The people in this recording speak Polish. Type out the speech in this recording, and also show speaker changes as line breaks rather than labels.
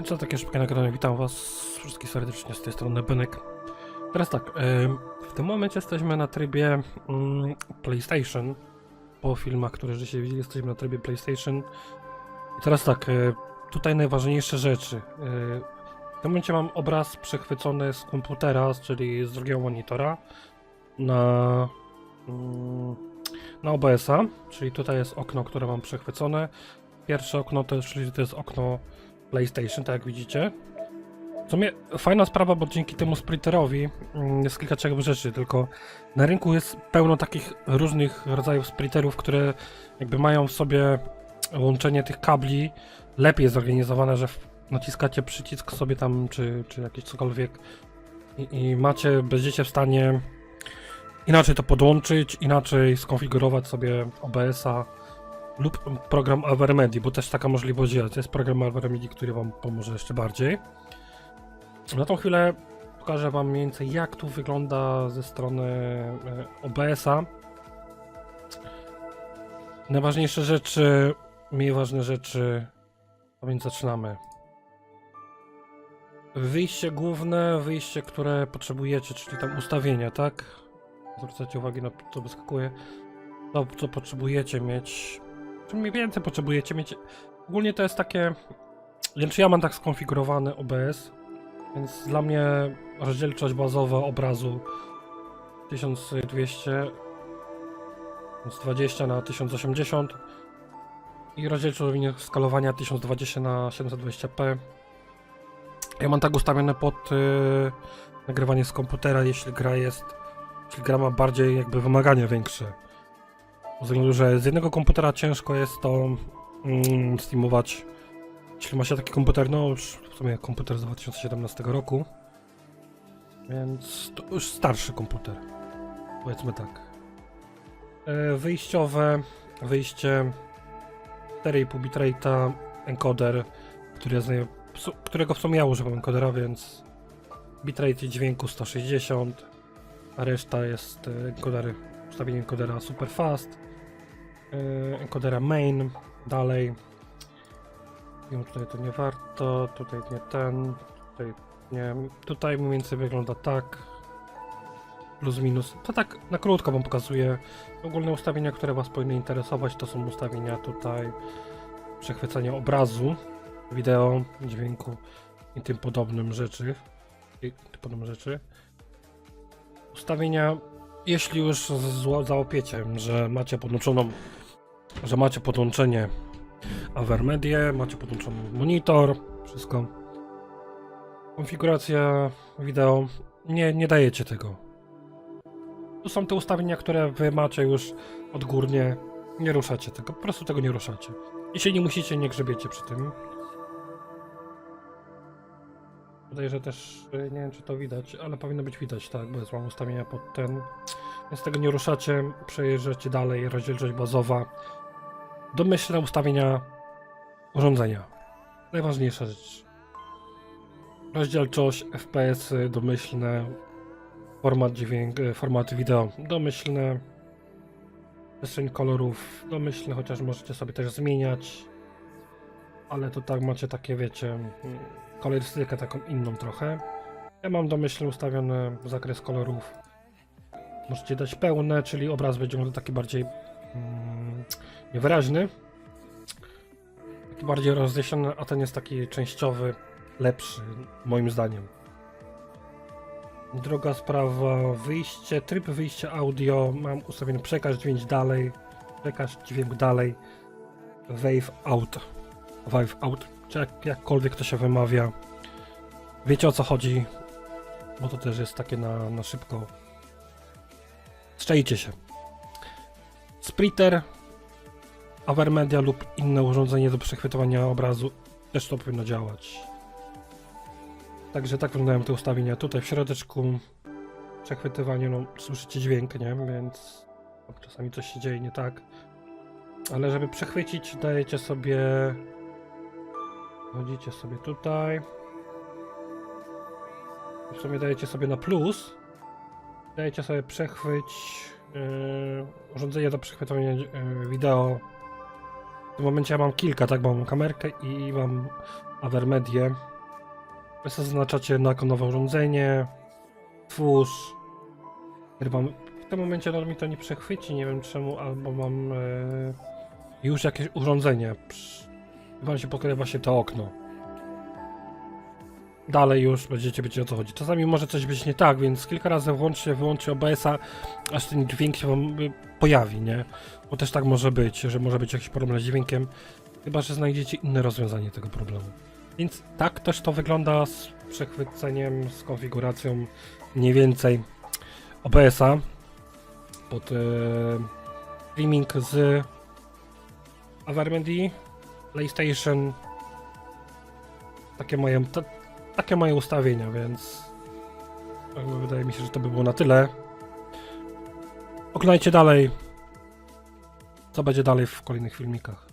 Bądź co takie szybkie nagranie, witam was wszystkich serdecznie z tej strony Benek. Teraz tak, w tym momencie jesteśmy na trybie mm, PlayStation. Po filmach, które dzisiaj widzieli, jesteśmy na trybie PlayStation. I teraz tak, e, tutaj najważniejsze rzeczy. E, W tym momencie mam obraz przechwycony z komputera, czyli z drugiego monitora na, mm, na OBS-a, czyli tutaj jest okno, które mam przechwycone. Pierwsze okno to jest, czyli to jest okno PlayStation, tak jak widzicie. W sumie fajna sprawa, bo dzięki temu splitterowi mm, jest kilka ciekawych rzeczy, tylko na rynku jest pełno takich różnych rodzajów splitterów, które jakby mają w sobie łączenie tych kabli lepiej zorganizowane, że naciskacie przycisk sobie tam, czy, czy jakieś cokolwiek i, i macie, będziecie w stanie inaczej to podłączyć, inaczej skonfigurować sobie OBS-a, lub program Avermedi, bo też taka możliwość jest. Jest program Avermedi, który Wam pomoże jeszcze bardziej. Na tą chwilę pokażę Wam mniej więcej jak tu wygląda ze strony e, OBS-a. Najważniejsze rzeczy, mniej ważne rzeczy, a więc zaczynamy. Wyjście główne, wyjście, które potrzebujecie, czyli tam ustawienia, tak? Zwracajcie uwagę na to, co wyskakuje. To, co potrzebujecie mieć Czym mniej więcej potrzebujecie mieć. Ogólnie to jest takie. Nie wiem, czy ja mam tak skonfigurowany OBS, więc dla mnie rozdzielczość bazowa obrazu 1200 20 na 1080 i rozdzielczość skalowania 1020 na 720p. Ja mam tak ustawione pod y, nagrywanie z komputera, jeśli gra jest, jeśli gra ma bardziej jakby wymagania większe. Z względu, że z jednego komputera ciężko jest to mm, streamować. Jeśli ma się taki komputer, no już w sumie komputer z 2017 roku. Więc to już starszy komputer. Powiedzmy tak. E, wyjściowe, wyjście 4,5 bitrate'a, encoder, który naj- su- którego w sumie ja używam encodera, więc bitrate dźwięku 160, a reszta jest e, encodery ustawienie encodera super fast, yy, encodera main, dalej. Wiem, tutaj to nie warto, tutaj nie ten, tutaj nie. Tutaj mniej więcej wygląda tak. Plus minus. To tak na krótko wam pokazuję. Ogólne ustawienia, które was powinny interesować, to są ustawienia tutaj przechwycenia obrazu, wideo, dźwięku i tym podobnym rzeczy. I tym podobne rzeczy. Ustawienia jeśli już załapiecie, że macie podłączoną, że macie podłączenie Avermedię, macie podłączony monitor, wszystko. Konfiguracja wideo, nie, nie dajecie tego. Tu są te ustawienia, które wy macie już odgórnie, nie ruszacie tego, po prostu tego nie ruszacie. Jeśli nie musicie, nie grzebiecie przy tym. Tutaj, że też, y, nie wiem czy to widać, ale powinno być widać, tak, bo jest mam ustawienia pod ten. Więc tego nie ruszacie, przejeżdżacie dalej, rozdzielczość bazowa. Domyślne ustawienia urządzenia. Najważniejsza rzecz. Rozdzielczość, FPS, -y, domyślne, format dźwięk, y, format wideo, domyślne, przestrzeń kolorów, domyślne, chociaż możecie sobie też zmieniać. Ale to tak macie takie, wiecie, mm, kolorystykę taką inną trochę. Ja mam domyślnie ustawiony zakres kolorów. Możecie dać pełne, czyli obraz będzie może taki bardziej mm, niewyraźny. Taki bardziej rozjaśniony, a ten jest taki częściowy, lepszy, moim zdaniem. Druga sprawa, wyjście, tryb wyjścia audio. Mam ustawiony przekaz dźwięk dalej, przekaz dźwięk dalej, wave out, wave out, czy jak, jakkolwiek to się wymawia. Wiecie o co chodzi, bo to też jest takie na, na szybko. Szczajcie się. Splitter, Avermedia lub inne urządzenie do przechwytywania obrazu też to powinno działać. Także tak wyglądają te ustawienia. Tutaj w środeczku przechwytywanie, no słyszycie dźwięk, nie? Więc czasami coś się dzieje nie tak. Ale żeby przechwycić, dajecie sobie. Chodzicie sobie tutaj. W sumie dajecie sobie na plus. Dajecie sobie przechwyć yy, urządzenie do przechwytywania yy, wideo tym momencie ja mam kilka, tak? Bo mam kamerkę i mam Avermedię. Sobie zaznaczacie na nowe urządzenie, twórz. Chyba w tym momencie no, mi to nie przechwyci, nie wiem czemu, albo mam e, już jakieś urządzenie. Wam się pokrywa się to okno. Dalej już będziecie wiedzieć o co chodzi. Czasami może coś być nie tak, więc kilka razy włączcie, wyłączcie OBS-a, aż ten dźwięk się wam y, pojawi, nie? Bo też tak może być, że może być jakiś problem z dźwiękiem, chyba że znajdziecie inne rozwiązanie tego problemu. Więc tak też to wygląda z przechwyceniem, z konfiguracją mniej więcej OBS-a pod e, streaming z Avermendi, PlayStation. Takie moje, takie moje ustawienia, więc wydaje mi się, że to by było na tyle. Oglądajcie dalej, co będzie dalej w kolejnych filmikach.